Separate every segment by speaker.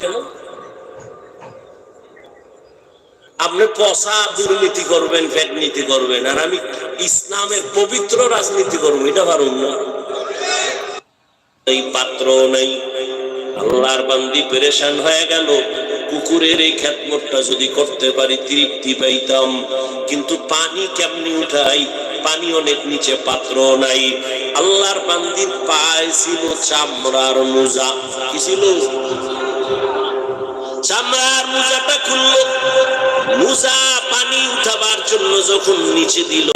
Speaker 1: কেন? আপনি পচা দুর্নীতি করবেন ফেটনীতি নীতি করবেন, আর আমি ইসলামের পবিত্র রাজনীতি করব, এটা পারুন না। এই পাত্র নেই, আল্লাহর বান্দি পেরেশান হয়ে গেল। কুকুরের এই খ্যাতমতটা যদি করতে পারি, তৃপ্তি পাইতাম। কিন্তু পানি কেমনি উঠাই? পানি অনেক নিচে পাত্র নাই। আল্লাহর বান্দির পায়ে ছিল চামড়ার মোজা। কি ছিল? চামড়ার মোজাটা খুললো। মুজা পানি উঠাবার জন্য যখন নিচে দিল,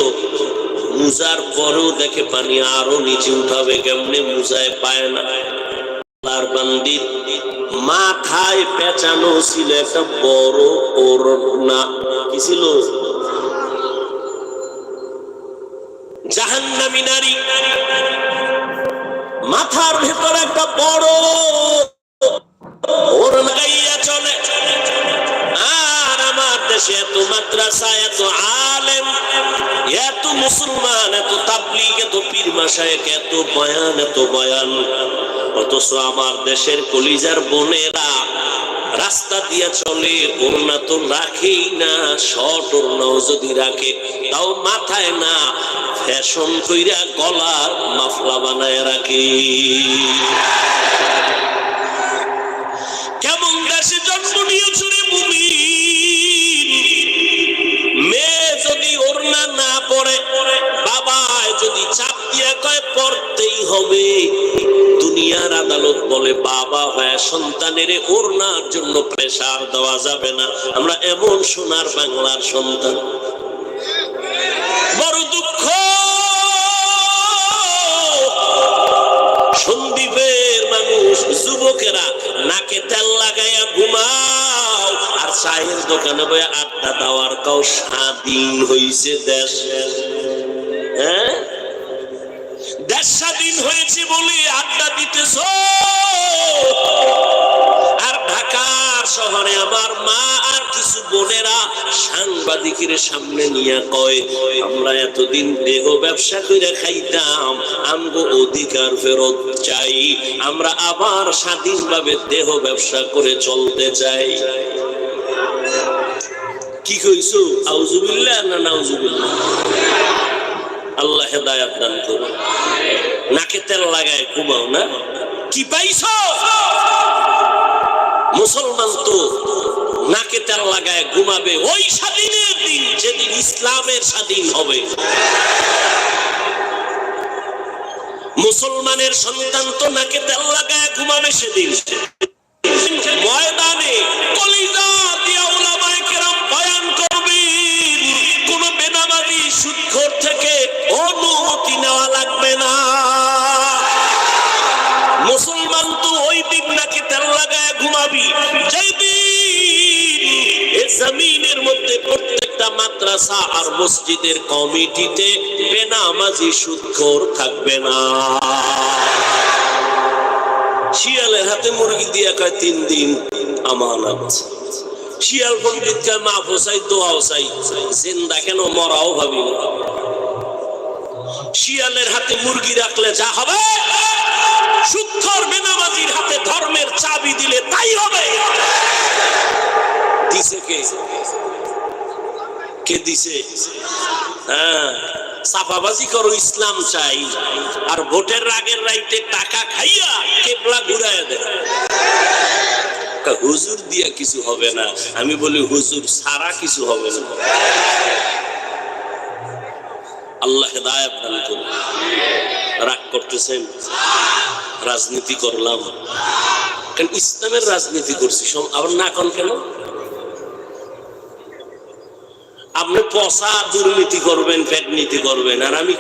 Speaker 1: মুজার পরেও দেখে পানি আরও নিচে উঠাবে, কেমনে মুজায় পায় না। আল্লাহর বান্দির মাথায় পেঁচানো ছিল একটা বড় ওড়না। কি ছিল? জাহান্নামী নারী। মাথার ভেতর একটা বড় ওড়না গাইয়া চলে। আমার দেশে এত মাদ্রাসা এত আলেম, এত মুসলমান, এত তাবলিগ, এত পীর মাসায়েক এত বয়ান এত বয়ান। অথচ আমার দেশের কলিজার বোনেরা রাস্তা দিয়া চলে, ওড়না তো রাখেই না, শর্ট ওড়নাও যদি রাখে, তাও মাথায় না, ফ্যাশন কইরা গলার মাফলা বানায় রাখে। কেমন দেশে জন্ম নিয়েছ চাপ পড়তেই হবে। দুনিয়ার আদালত বলে বাবা হয়ে সন্তানের ওড়নার জন্য প্রেসার দেওয়া যাবে না। আমরা এমন সোনার বাংলার সন্তান। বড় দুঃখ। সন্দীপের মানুষ, যুবকেরা নাকে তেল লাগাইয়া ঘুমাও, আর চায়ের দোকানে বয়ে আড্ডা দেওয়ার কাউ স্বাধীন হইছে দেশ। হ্যাঁ? দেশ স্বাধীন হয়েছে বলে আড্ডা দিতেছ। আর ঢাকার শহরে আমার মা আর কিছু বোনেরা সাংবাদিকের সামনে নিয়ে কয়, আমরা এতদিন দেহ ব্যবসা করে খাইতাম, আমগো অধিকার ফেরত চাই। আমরা আবার স্বাধীনভাবে দেহ ব্যবসা করে চলতে চাই। কি কইছো? আউজুবিল্লাহ না নাউজুবিল্লাহ আল্লাহ হেদায়াত দান করুন নাকে তেল লাগায় ঘুমাও না। কি পাইছো? মুসলমান তো নাকে তেল লাগায় ঘুমাবে। ওই স্বাধীনের দিন, যেদিন ইসলামের স্বাধীন হবে। মুসলমানের সন্তান তো নাকে তেল লাগায় ঘুমাবে সেদিন। ময়দানে মাদ্রাসা আর মসজিদের কমিটিতে বেনামাজি সুদখোর থাকবে না। শিয়ালের হাতে মুরগি দিয়া কয়, তিন দিন আমানত। শিয়াল পণ্ডিত কয় মা ফসাই দোয়াও চাই জিন্দা কেন মরাও ভাবি শিয়ালের হাতে মুরগি রাখলে যা হবে সুক্ষর বেনামাজির হাতে ধর্মের চাবি দিলে তাই হবে। দিছে কে? কে দিছে? হ্যাঁ সাফাবাজি করো, ইসলাম চাই। আর ভোটের আগের রাইতে টাকা খাইয়া কেবলা ঘুরায় দেয়। হুজুর দিয়া কিছু হবে না। আমি বলি, হুজুর সারা কিছু হবে না। আল্লাহ হেদায়াত দান করুন। রাগ করতেছেন? রাজনীতি করলাম। কেন ইসলামের রাজনীতি করছি? আবার না কন কেন? আপনি পচা দুর্নীতি করবেন ফ্যাট নীতি করবেন, আর আমি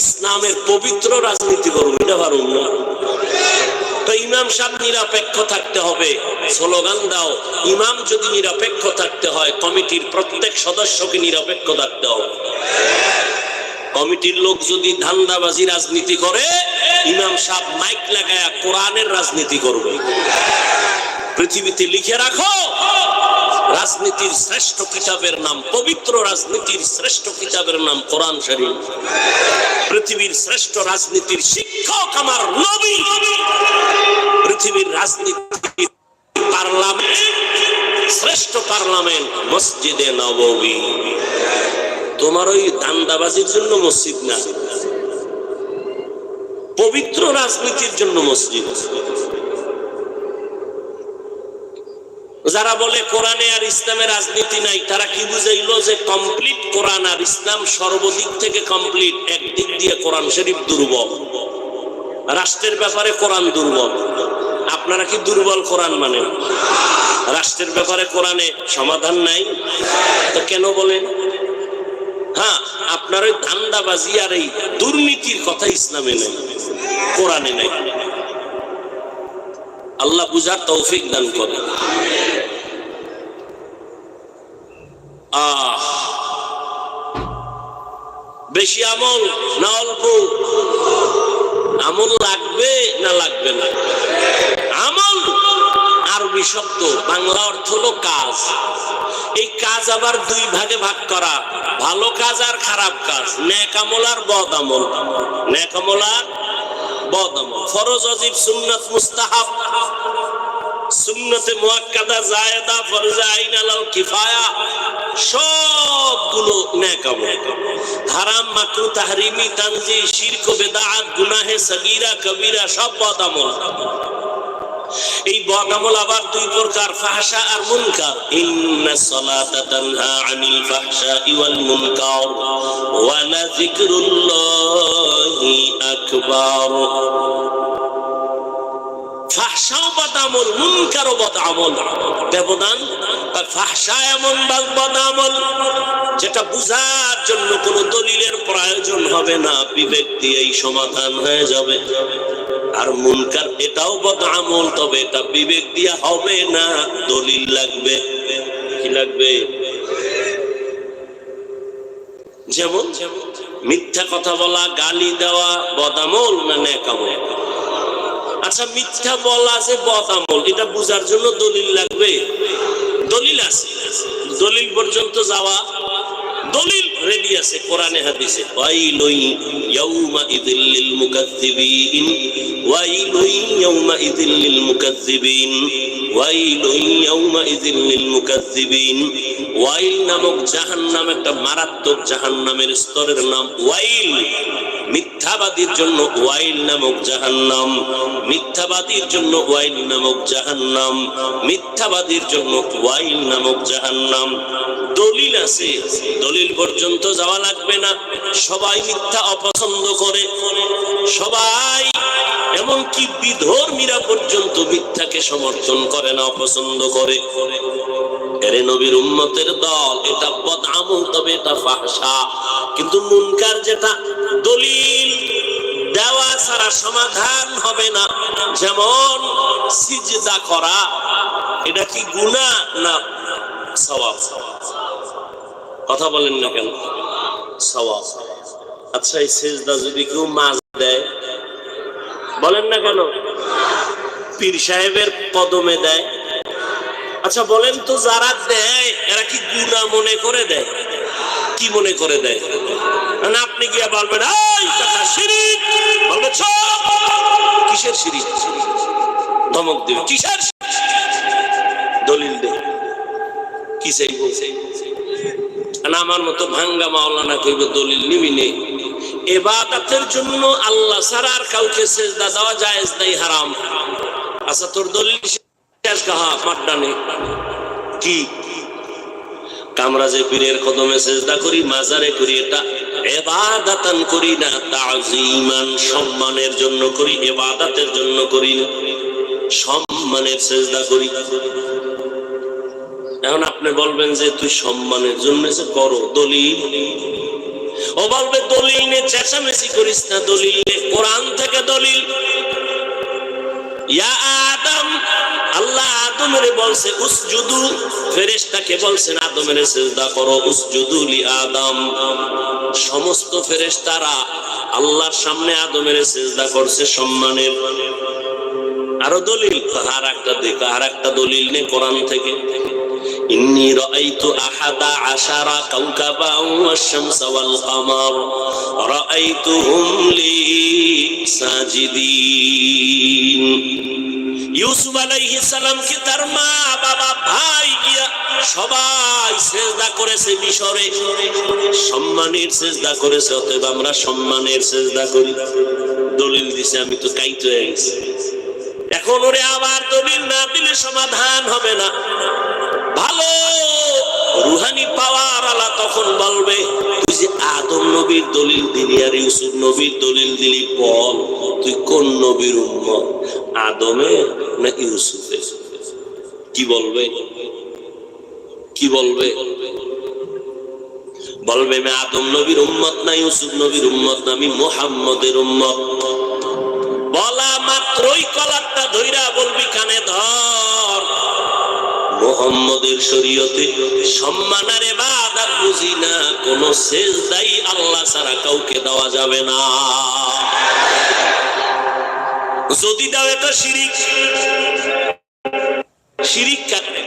Speaker 1: ইসলামের পবিত্র রাজনীতি করব, এটা পারুন না তো ইমাম সাহেব নিরপেক্ষ থাকতে হবে, স্লোগান দাও। ইমাম যদি নিরপেক্ষ থাকতে হয়, কমিটির প্রত্যেক সদস্যকে নিরপেক্ষ থাকতে হবে। কমিটির লোক যদি ধান্দাবাজি রাজনীতি করে, ইমাম সাহেব মাইক লাগায়া কোরআনের রাজনীতি করবে। পৃথিবীতে লিখে রাখো রাজনীতির শ্রেষ্ঠ কিতাবের নাম, পবিত্র রাজনীতির শ্রেষ্ঠ কিতাবের নাম কোরআন শরীফ। পৃথিবীর শ্রেষ্ঠ রাজনীতির শিক্ষক আমার নবী। পৃথিবীর রাজনীতির পার্লামেন্ট, শ্রেষ্ঠ পার্লামেন্ট মসজিদে নববী। তোমার ওই দান্দাবাজির জন্য মসজিদ না? পবিত্র রাজনীতির জন্য মসজিদ। যারা বলে কোরআনে আর ইসলামের রাজনীতি নাই, তারা কি বুঝাইলো যে কমপ্লিট কোরআন আর ইসলাম সর্বদিক থেকে কমপ্লিট একদিক দিয়ে কোরআন শরীফ দুর্বল। রাষ্ট্রের ব্যাপারে কোরআন দুর্বল। আপনারা কি দুর্বল কোরআন মানেন রাষ্ট্রের ব্যাপারে কোরআনে সমাধান নাই? তো কেন বলেন? হ্যাঁ আপনার ওই ধান্দাবাজি আর এই দুর্নীতির কথা ইসলামে নেই, কোরআনে নেই। আল্লাহ বুঝার তৌফিক দান করে আহ। বেশি আমল না অল্প? আমল লাগবে না লাগবে না? আমল আরবি শব্দ, বাংলা অর্থ হলো কাজ। এই কাজ আবার দুই ভাগে ভাগ করা। ভালো কাজ আর খারাপ কাজ। ন্যাক আমল আর বদ আমল। ন্যাক আমল আর বদ আমল। ফরজ, অজিব, সুন্নাত, মুস্তাহাব। সুন্নতে মুআক্কাদা জায়েদা ফরজে আইন আলাল কিফায়া, সবগুলো নেক আমল হারাম, মাকরু, তাহরিমি তানজি শিরক বেদাত গুনাহে, সগীরা, কবিরা, সব বদ আমল। এই বদ আমল আবার দুই প্রকার, ফাহশা আর মুনকার। ইন্না সালাতা তানহা আনিল ফাহশাই ওয়াল মুনকার। ওয়া লাযিকরুল্লাহি আকবার। যেটা বুঝার জন্য দলিলের প্রয়োজন হবে না। বিবেক সমাধান হয়ে যাবে। আর মুনকার এটাও তবে এটা বিবেক দিয়ে হবে না। দলিল লাগবে। কি লাগবে? যেমন মিথ্যা কথা বলা, গালি দেওয়া, বদামল না নেকামল আচ্ছা মিথ্যা বলা যে বদামল এটা বুঝার জন্য দলিল লাগবে। দলিল আছে। দলিল পর্যন্ত যাওয়া। দলিল রেডি আছে, কোরআনে, হাদিসে। ওয়াইলুই ইয়াউমা ইযিল লিল মুকাজ্জিবিন ওয়াইলুই ইয়াউমা ইযিল লিল মুকাজ্জিবিন ওয়াইলুই ইয়াউমা ইযিল লিল মুকাজ্জিবিন ওয়াইল নামক জাহান্নাম একটা মারাত্মক জাহান্নামের স্তরের নাম ওয়াইল। মিথ্যাবাদীর জন্য ওয়াইল নামক জাহান্নাম, মিথ্যাবাদীর জন্য ওয়াইল নামক জাহান্নাম, মিথ্যাবাদীর জন্য ওয়াইল নামক জাহান্নাম। দলিল আছে, দলিল পর্যন্ত যাওয়া লাগবে না। সবাই মিথ্যা অপছন্দ করে। সবাই, এমনকি বিধর্মীরা পর্যন্ত মিথ্যাকে সমর্থন করে না, অপছন্দ করে। এরে নবীর উম্মতের দল, এটা বদ আমল তবে এটা ফাহসা কিন্তু মুনকার যেটা দলিল দেওয়া ছাড়া সমাধান হবে না। যেমন সিজদা করা, এটা কি গুনাহ না সওয়াব? কথা বলেন না কেন? সওয়াব। আচ্ছা এই সেজদা যদি কেউ মাছ দেয়, বলেন না কেন? পীর সাহেবের কদমে দেয়। আচ্ছা বলেন তো যারা দেয়, এরা কি গুণা মনে করে দেয়? কি মনে করে দেয়? আপনি গিয়া বলবেন, "এই কথা শিরিক। বলবে কিসের শিরিক? ধমক দেবে। কিসের দলিল দে। কি চাইব আমার মতো ভাঙ্গা মাওলানা কইব দলিল নিবি নেই এবাদাতের জন্য আল্লাহ ছাড়া আর কাউকে সেজদা দেওয়া জায়েজ নাই, হারাম। আচ্ছা তোর দলিল শেষ কাহা মাড্ডানে কি? কামরা যে পীরের কদমে সেজদা করি, মাজারে করি, এটা এবাদাতান করি না, তাজিমান, সম্মানের জন্য করি, এবাদাতের জন্য করি না, সম্মানের সেজদা করি। এখন আপনি বলবেন যে, তুই সম্মানের জন্য করো, দলিল? ও বলবে, দলিল নিয়ে চেঁচামেচি করিস না, দলিল কোরআন থেকে দলিল। ইয়া আদম আল্লাহ আদমের বলছে উসজুদু ফেরেশতাকে বলছেন আদমের সেজদা করো উসজুদু লি আদম সমস্ত ফেরেশতারা আল্লাহর সামনে আদমের সেজদা করছে সম্মানের আরো দলিল আর একটা দেখ আর একটা দলিল নে কোরআন থেকে إني رأيت أحد عشر كوكبا والشمس والقمر رأيتهم لي ساجدين ইউসুফ আলাইহিস সালামকে তার মা, বাবা, ভাই গিয়া সবাই সেজদা করেছে মিশরে? সম্মানের সেজদা করেছে, অতএব আমরা সম্মানের সেজদা করি। দলিল দিছে, আমি তো কাইতে হয়ে গেছি। এখন ওরে আবার দলিল না দিলে সমাধান হবে না। ভালো রুহানি পাওয়ার আলা তখন বলবে, তুই যে আদম নবীর দলিল দিলি আর ইউসুফ নবীর দলিল দিলি, বল, তুই কোন নবীর উম্মত? আদমে না ইউসুফে? কি বলবে? কি বলবে? বলবে আমি আদম নবীর উম্মত না ইউসুফ নবীর উম্মত না, আমি মোহাম্মদের উম্মত। বলা মাত্রই কলারটা ধইরা বলবি, কানে ধর। মোহাম্মদের শরীয়তে সম্মানের বাদাত বুঝি না, কোন সেজদাই আল্লাহ ছাড়া কাউকে দেওয়া যাবে না। যদি দাও এটা শিরিক শিরিক কাটবে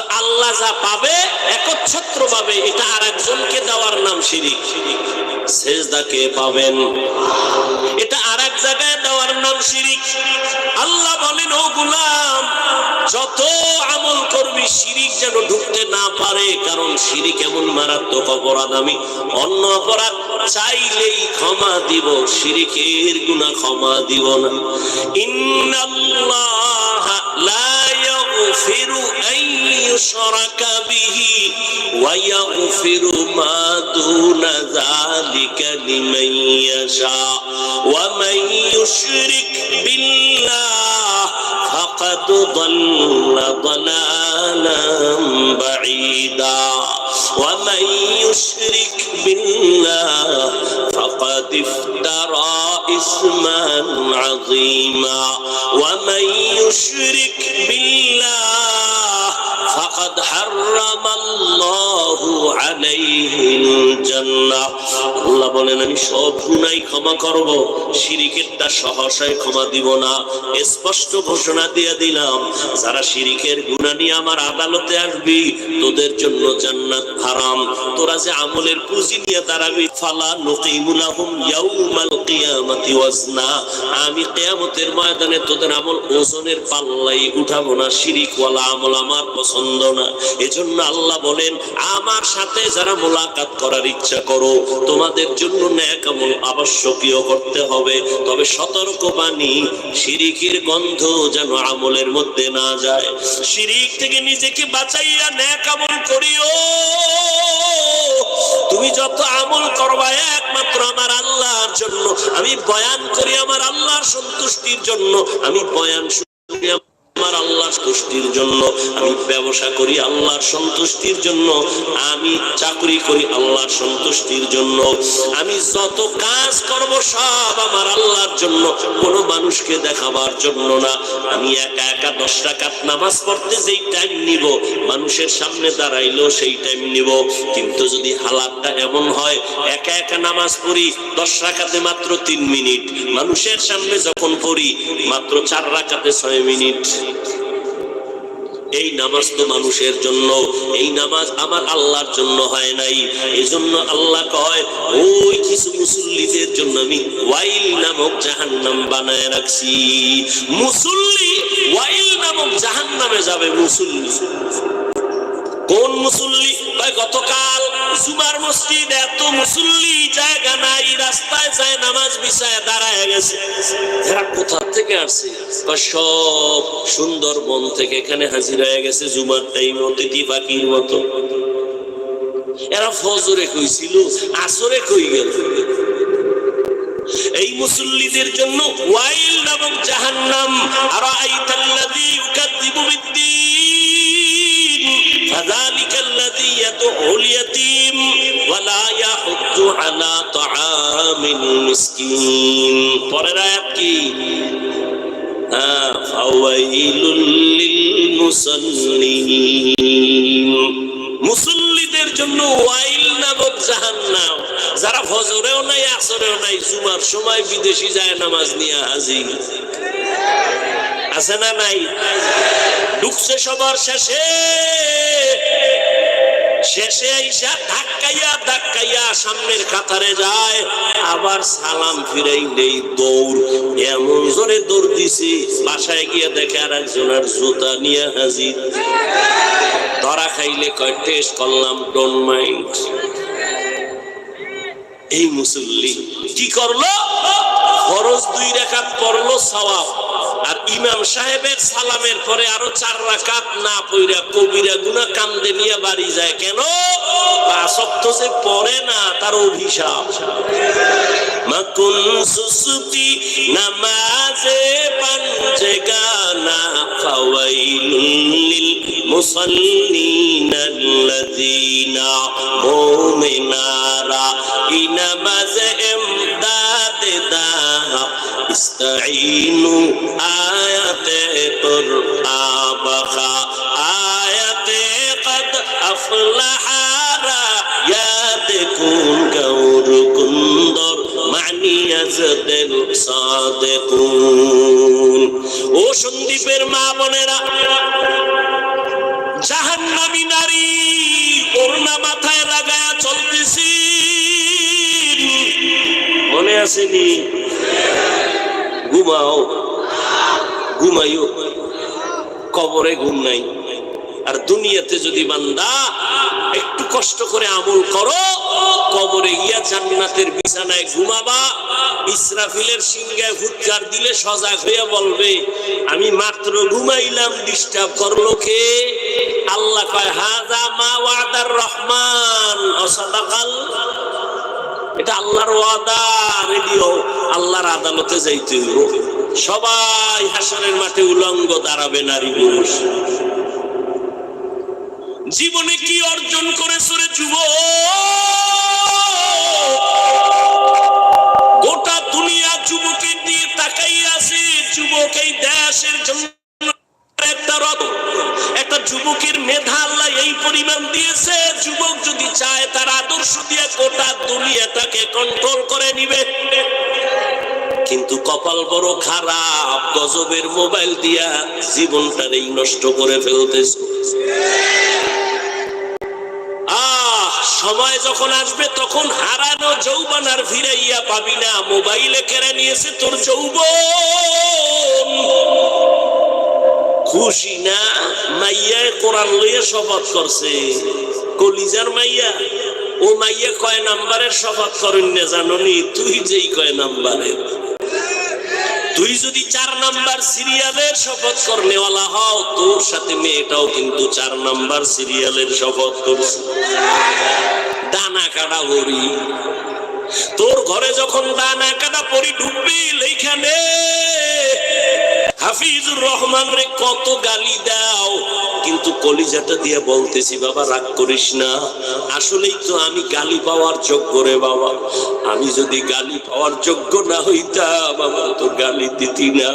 Speaker 1: আল্লাহ যা পাবে একচ্ছত্র পাবে এটা আর একজনকে দেওয়ার নাম শিরিক। সেজদাকে পাবেন। এটা আর এক জায়গায় দেওয়ার নাম শিরিক। আল্লাহ বলেন, ও গুলাম, যত আমল করবি, শিরিক যেন ঢুকতে না পারে, কারণ শিরিক এমন মারাত্মক অপরাধ। আমি অন্য অপরাধ চাইলেই ক্ষমা দিব, শিরিকের গুণা ক্ষমা দিব না। ইন্নাল্লাহ লা يغفر أن يشرك به ويغفر ما دون ذلك لمن يشاء. ومن يشرك بالله فقد ضل ضلالا بعيدا. ومن يشرك بالله فقد افترى إثما عظيما. ومن يشرك بالله আলাইহিম আল্লাহ বলেন, আমি সব গুনাই ক্ষমা করব সহসায় ক্ষমা দিব না। স্পষ্ট ঘোষণা দিয়ে দিলাম, যারা নিয়ে আমার আদালতে আসবি, তোদের জন্য জান্নাত হারাম। তোরা যে আমলের পুঁজি নিয়ে দাঁড়াবি, ফালা ইয়াউমাল কিয়ামতি ওয়াজনা। আমি কিয়ামতের ময়দানে তোদের আমল ওজনের পাল্লাই উঠাবো না শিরিক ওয়ালা আমল আমার পছন্দ না। এজন্য আল্লাহ বলেন, আমার সাথে যারা মোলাকাত করার ইচ্ছা করো। তোমাদের জন্য ন্যাক আমল আবশ্যকীয় করতে হবে। তবে সতর্ক বাণী, শিরিকের গন্ধ যেন আমলের মধ্যে না যায়। শিরিক থেকে নিজেকে বাঁচাইয়া ন্যাক আমল করিও। তুমি যত আমল করবা একমাত্র আমার আল্লাহর জন্য। আমি বয়ান করি আমার আল্লাহর সন্তুষ্টির জন্য। আমি বয়ান শুনি আমার আল্লাহর জন্য, আমি ব্যবসা করি আল্লাহর সন্তুষ্টির জন্য, আমি চাকরি করি আল্লাহর সন্তুষ্টির জন্য। আমি যত কাজ করব সব আমার আল্লাহর জন্য মানুষকে দেখাবার জন্য না। আমি একা একা নামাজ পড়তে যেই টাইম নিব, মানুষের সামনে দাঁড়াইলেও সেই টাইম নিব। কিন্তু যদি হালাতটা এমন হয়, একা একা নামাজ পড়ি, দশ রাখাতে মাত্র তিন মিনিট। মানুষের সামনে যখন পড়ি, মাত্র চার রাখাতে ছয় মিনিট। এই নামাজ তো মানুষের জন্য, এই নামাজ আমার আল্লাহর জন্য হয় নাই। এই জন্য আল্লাহ কয়, ওই কিছু মুসল্লিদের জন্য আমি ওয়াইল নামক জাহান্নাম বানায় রাখছি। মুসল্লি ওয়াইল নামক জাহান্নামে যাবে, মুসল্লি। কোন মুসল্লি? কয় গতকাল জুমার মসজিদ এত মুসল্লি জায়গা নাই, রাস্তায় যায়, নামাজ বিছায় দাঁড়ায় গেছে। এরা কোথা থেকে আসছে? সব সুন্দরবন থেকে এখানে হাজির হয়ে গেছে জুমার টাইম অতিথি পাখির মতো। এরা ফজরে কইছিল, আসরে কই গেল? এই মুসল্লিদের জন্য ওয়াইল নামক জাহান্নাম আর আইতাল্লাযী ইউকাযযিবু বিদ্দীন মুসল্লিদের জন্য ওয়াইল নামক জাহান্নাম। যারা ফজরেও নাই, আসরেও নাই, জুমার সময় বিদেশি যায় নামাজ নিয়ে হাজি আছে না নাই? ঢুকছে সবার শেষে। শেষে আইসা ধাক্কাইয়া ধাক্কাইয়া সামনের কাতারে যায়। আবার সালাম ফিরাই নেই দৌড়। এমন জোরে দৌড় দিছি, বাসায় গিয়ে দেখে আর একজনের জুতা নিয়ে হাজির। ধরা খাইলে কয়, টেস্ট করলাম ডোন মাইন্ড এই মুসল্লি কি করল? ফরজ দুই রাকাত পড়ল সওয়াব। আর ইমাম সাহেবের সালামের পরে আরও চার রাকাত না পইরা কবিরা গুনা কান্দে নিয়ে বাড়ি যায়। কেন? আসক্ত যে পড়ে না তার অভিশাপ। মাকুন সুসুতি নামাজে পাঞ্জে গানা ফাওয়াইলুল লিল মুসাল্লিন আল্লাযীনা মুমিনারা। ইনামাজে ইমদাদে দাহা ইস্তাঈনু আয়াতে কুরআবাখা আয়াতে কদ আফলাহারা ইয়াদ কুন গৌর কুন্দর মানি আজদেল সাদেকুন ও সন্দীপের মা বোনেরা, জাহান্নামী নারী করুণা মাথায় লাগায়া চলতেছি। মনে আসেনি? ঘুমাও। ঘুমাইও। কবরে ঘুম নাই। আর দুনিয়াতে যদি বান্দা একটু কষ্ট করে আমল করো, কবরে গিয়া জান্নাতের বিছানায় ঘুমাবা, ইসরাফিলের সিংহায় ফুৎকার দিলে সজাগ হইয়া বলবে, আমি মাত্র ঘুমাইলাম ডিস্টার্ব করল কে? আল্লাহ কয় হাজা মা ওয়াদার রহমান, অসাদাকাল এটা আল্লাহর ওয়াদা, রেডিও আল্লাহর আদালতে যাইতে সবাই হাসানের মাঠে উলঙ্গ দাঁড়াবে নারী পুরুষ। জীবনে কি অর্জন করেছ রে যুব কপাল বড় খারাপ, গজবের মোবাইল দিয়া জীবনটারেই নষ্ট করে ফেলতেছে। সময় যখন আসবে তখন হারানো যৌবন আর ফিরাইয়া পাবি না। মোবাইলে কেড়ে নিয়েছে তোর যৌবন। খুশি না? মাইয়া কোরআন লইয়া শপথ করছে। কলিজার মাইয়া? ও মাইয়া কয় নাম্বারের শপথ করেন না জাননি? তুই যেই কয় নাম্বারের। তুই যদি চার নাম্বার সিরিয়ালের শপথ করনেওয়ালা হও, তোর সাথে মেয়েটাও কিন্তু চার নাম্বার সিরিয়ালের শপথ করছে। দানা কাটা হরি। তোর ঘরে যখন দানা কাটা পরি ঢুকবি এইখানে হাফিজুর রহমান রে, কত গালি দাও। কিন্তু কলিজাটা দিয়ে বলতেছি, বাবা, রাগ করিস না। আসলেই তো আমি গালি পাওয়ার যোগ্য রে, বাবা। আমি যদি গালি পাওয়ার যোগ্য না হইতাম বাবা তো গালি দিতি না।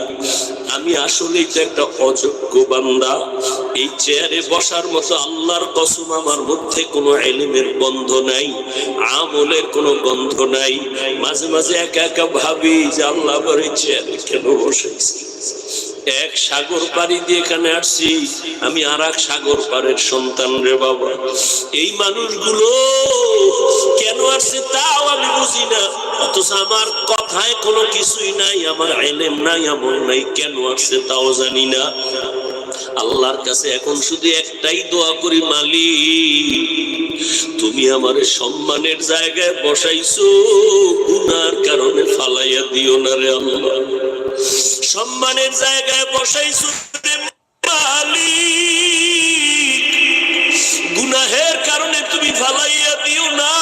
Speaker 1: আমি আসলেই তো একটা অযোগ্য বান্দা। এই চেয়ারে বসার মতো আল্লাহর কসম আমার মধ্যে কোনো এলিমের গন্ধ নাই, আমলের কোনো গন্ধ নাই। মাঝে মাঝে একা একা ভাবি যে আল্লাহ আবার এই চেয়ারে কেন বসেছি এক সাগর পাড়ি দিয়ে এখানে আসছি। আমি আর এক সাগর পাড়ের সন্তান রে বাবা। এই মানুষগুলো কেন আসছে তাও আমি বুঝি না। অথচ আমার কথায় কোনো কিছুই নাই, আমার এলেম নাই আমার নাই। কেন আসছে তাও জানি না। আল্লাহর কাছে এখন শুধু একটাই দোয়া করি, মালিক, তুমি আমার সম্মানের জায়গায় বসাইছো, গুনার কারণে ফালাইয়া দিও না রে আল্লাহ। সম্মানের জায়গায় বসাইছো মালিক, গুনাহের কারণে তুমি ফালাইয়া দিও না।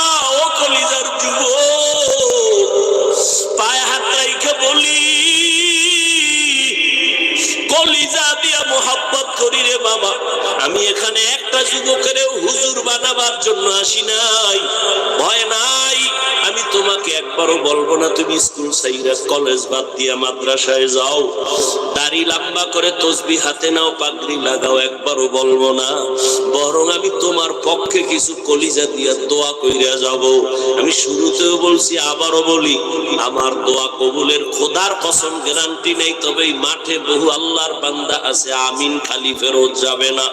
Speaker 1: আমি এখানে একটা যুবকের হুজুর বানাবার জন্য আসি নাই। ভয় নাই। আমি তোমাকে একবারও বলব না, তুমি স্কুল সাইরা কলেজ বাদ দিয়া মাদ্রাসায় যাও। দাড়ি লম্বা করে তসবি হাতে নাও, পাগড়ি লাগাও, একবারও বলব না। বরং আমি তোমার পক্ষে কিছু কলিজা দিয়া দোয়া কইরা যাব। আমি শুরুতেও বলছি, আবারও বলি, আমার দোয়া কবুলের খোদার কসম গ্যারান্টি নেই, তবে মাঠে বহু আল্লাহর বান্দা আছে, আমিন খালি ফেরত যাবে না।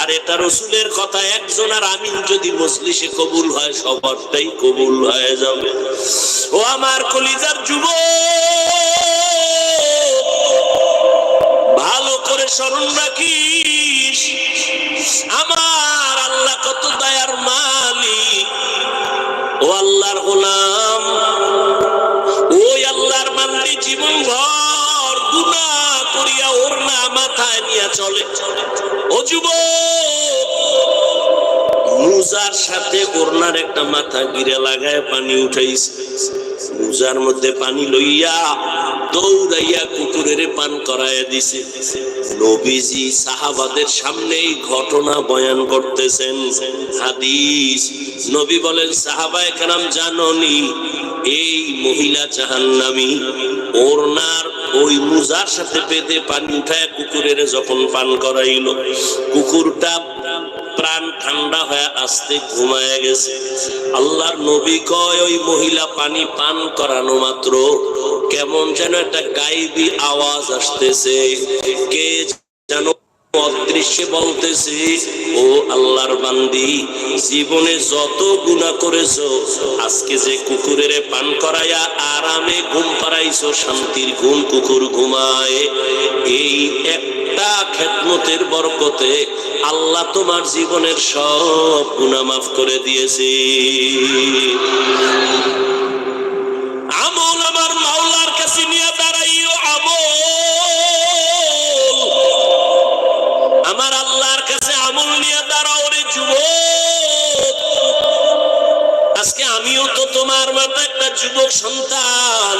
Speaker 1: আর এটা রসুলের কথা একজন আর আমিন যদি মজলিসে কবুল হয়, সবারটাই কবুল হয়ে যাবে। ও আমার কলিজার যুব ভালো করে স্মরণ রাখিস। আমার আল্লাহ কত দয়ার মালিক। ও আল্লাহর গোলাম, ওই আল্লাহর মান্দি জীবন ভর। মাথায় নিয়ে চলে। ও যুবক মুজার সাথে ওরনার একটা মাথা গিরে লাগায় পানি উঠাইছে। মুজার মধ্যে পানি লইয়া দৌড়াইয়া কুকুরের পান করাইয়া দিছে। নবীজি সাহাবাদের সামনে এই ঘটনা বয়ান করতেছেন। হাদিস, নবী বলেন, সাহাবায়ে কেরাম, জাননি, এই মহিলা জাহান্নামী ওরনার ওই মুজার সাথে পেতে পানি উঠায় কুকুরের যখন পান করাইল। কুকুরটা প্রাণ ঠান্ডা হয়ে আসতে ঘুমায় গেছে। আল্লাহর নবী কয়, ওই মহিলা পানি পান করানো মাত্র, কেমন যেন একটা গাইবি আওয়াজ আসতেছে। কে যেন অদৃশ্যে বলতেছে, ও আল্লাহর বান্দি, জীবনে যত গুণা করেছ, আজকে যে কুকুরের পান করাইয়া আরামে ঘুম পাড়াইছো, শান্তির ঘুম কুকুর ঘুমায়। এই একটা খেদমতের বরকতে আল্লাহ তোমার জীবনের সব গুণা মাফ করে দিয়েছে। আমল দাঁড়াও রে যুবক। আজকে আমিও তো তোমার মতো একটা যুবক সন্তান।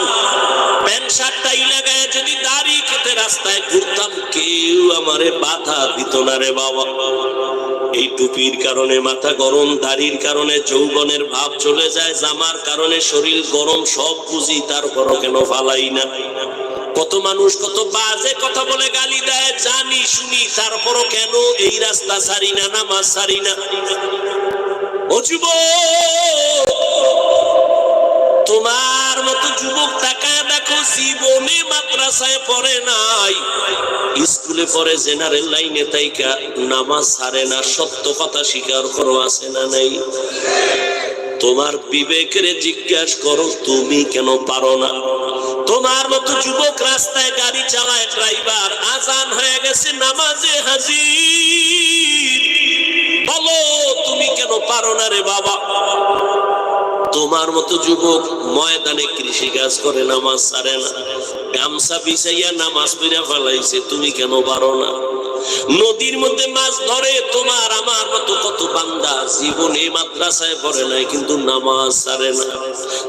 Speaker 1: প্যান্ট শার্টটাই লাগায় যদি দাড়ি কেটে রাস্তায় ঘুরতাম, কেউ আমারে বাধা দিত না রে বাবা। এই টুপির কারণে মাথা গরম, দাড়ির কারণে যৌবনের ভাব চলে যায়, জামার কারণে শরীর গরম, সব বুঝি তারপরও কেন ফালাই না। কত মানুষ কত বাজে কথা বলে গালি দেয়, জানি, শুনি, তারপরও কেন এই রাস্তা সারি না, নামাজ সারি না? তোমার মতো যুবক তাকায় দেখো, জীবনে মাদ্রাসায় পড়ে নাই। স্কুলে পড়ে, জেনারেল লাইনে তাইকা নামাজ সারে না, সত্য কথা স্বীকার করো, আছে না নাই? তোমার বিবেকের জিজ্ঞাসা করো, তুমি কেন পারো না? তোমার মতো যুবক রাস্তায় গাড়ি চালায় ড্রাইভার, আজান হয়ে গেছে, নামাজে হাজির। বলো, তুমি কেন পারো না রে বাবা? তোমার মতো যুবক ময়দানে কৃষি কাজ করে, নামাজ সারে না। গামছা বিছাইয়া নামাজ পড়া ফেলাইছে, তুমি কেন পারো না? নদীর মধ্যে মাছ ধরে, তোমার আমার মতো কত বান্দা জীবনে মাদ্রাসায় পড়ে নাই, কিন্তু নামাজ সারে না।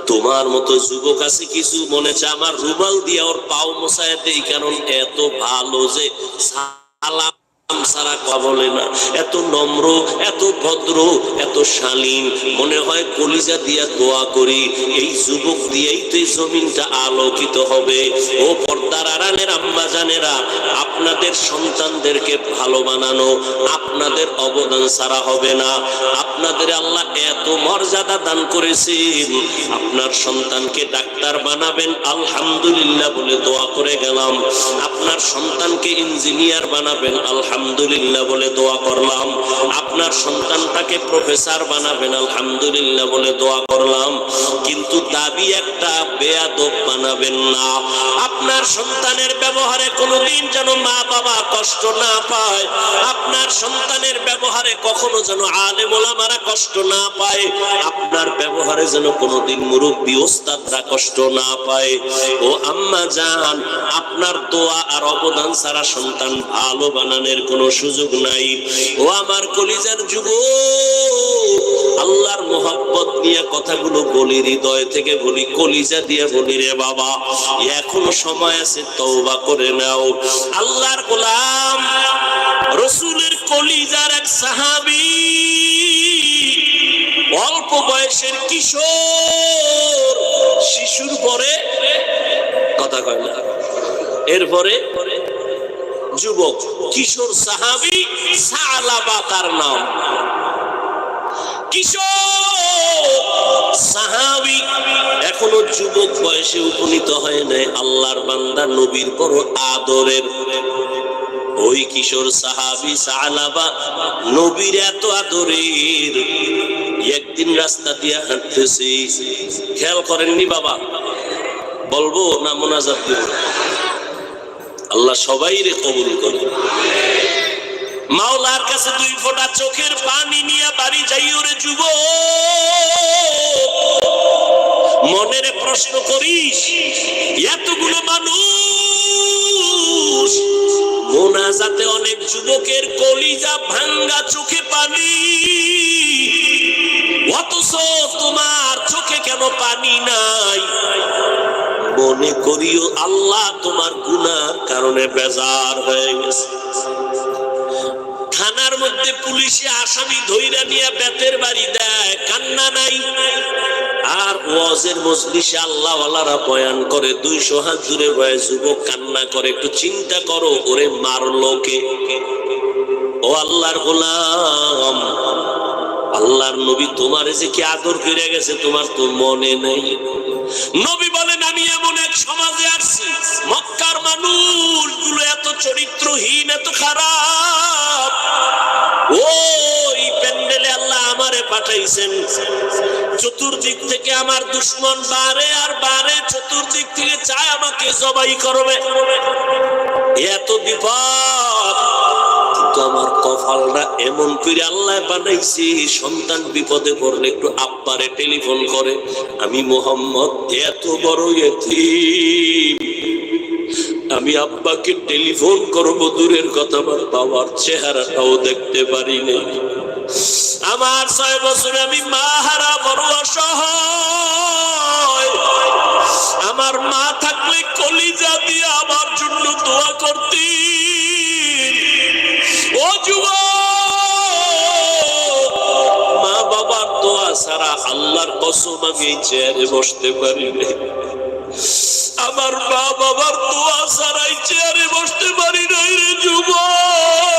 Speaker 1: তোমার মতো যুবক আছে কিছু, মনে আমার রুমাল দিয়ে ওর পাও মশায় দেই, কারণ এত ভালো যে সালাম আপনাদের সন্তানদেরকে ভালো বানানো, আপনাদের অবদান সারা হবে না। আপনাদের আল্লাহ এত মর্যাদা দান করেছেন। আপনার সন্তানকে ডাক্তার বানাবেন, আলহামদুলিল্লাহ বলে দোয়া করে গেলাম। আপনার সন্তানকে ইঞ্জিনিয়ার বানাবেন, আলহামদুলিল্লাহ। বলে দোয়া করলাম। আপনার সন্তানটাকে প্রফেসর বানাবেন, আলহামদুলিল্লাহ বলে দোয়া করলাম। কিন্তু দাবি একটা, বেয়াদব বানাবেন না। আপনার সন্তানের ব্যবহারে কোনোদিন যেন মা বাবা কষ্ট না পায়। আপনার সন্তানের ব্যবহারে কখনো যেন আলেম ওলামারা কষ্ট না পায়। আপনার ব্যবহারে যেন কোনোদিন মুরব্বী ওস্তাদরা কষ্ট না পায়। ও আম্মা জান, আপনার দোয়া আর অবদান ছাড়া সন্তান ভালো বানানোর কোনো সুযোগ নাই। ও আমার কলিজার যুব আল্লাহর মোহাব্বত নিয়ে কথাগুলো বলি, হৃদয় থেকে বলি, কলিজা দিয়ে বলি রে বাবা, এখনও সময় আছে, তওবা করে নাও। আল্লাহর গোলাম, রসুলের কলিজার এক সাহাবী, অল্প বয়সের কিশোর, শিশুর পরে কথা কয় না, এরপরে যুবক, কিশোর সাহাবি সালাবা তার নাম। এখনও যুবক বয়সে উপনীত হয় নাই, আল্লাহর বান্দা নবীর আদরের। ওই কিশোর সাহাবি সালাবা নবীর এত আদরের। একদিন রাস্তা দিয়ে হাঁটতেছি। খেয়াল করেননি বাবা? বলব না মোনাজাত আল্লাহ সবাই রে কবুল করে মাওলার কাছে দুই ফোঁটা চোখের পানি নিয়ে বাড়ি যাইও রে যুব মনের প্রশ্ন করিস, এতগুলো মানুষ, মোনাজাতে অনেক যুবকের কলিজা ভাঙ্গা চোখে পানি। অথচ তোমার চোখে কেন পানি নাই? মনে করিও আল্লাহ তোমার গুনার কারণে বেজার হয়ে গেছে। থানার মধ্যে পুলিশে আসামি ধইরা নিয়ে বেতের বাড়ি দেয়, কান্না নাই। আর ওয়াজের মজলিসে আল্লাহ ওয়ালারা বয়ান করে, দুইশো হাত দূরে ভয়ে যুবক কান্না করে, একটু চিন্তা করো, ওরে মারলো কে? ও আল্লাহর গোলাম, আল্লাহর নবী তোমার যে কি আদর করে গেছে, তোমার তো মনে নেই। নবী বলেন, আমি এমন এক সমাজে আসছি মক্কার মানুষগুলো এত চরিত্রহীন, এত খারাপ। ওই প্যান্ডেলে আল্লাহ আমারে পাঠাইছেন। চতুর্দিক থেকে আমার দুশ্মন বারে আর বারে চতুর্দিক থেকে চায় আমাকে জবাই করবে। এত বিপদ কপালটা এমন করে আল্লাহ বানাইছি, সন্তান বিপদে পড়লে একটু আব্বারে টেলিফোন করে, আমি মোহাম্মদ, এত বড় এতিম। আমি আব্বাকে টেলিফোন করব, দূরের কথা আমার বাবার চেহারাটাও দেখতে পারি নাই আমার ছয় বছর আমি মা হারা বড় অসহায় আমার মা থাকলে কলিজা দিয়ে আমার জন্য দোয়া করতি মা বাবার দোয়া ছাড়া আল্লাহর কসম আমি এই চেয়ারে বসতে পারি আমার মা বাবার দোয়া ছাড়াই চেয়ারে বসতে পারি নাই রে যুবক।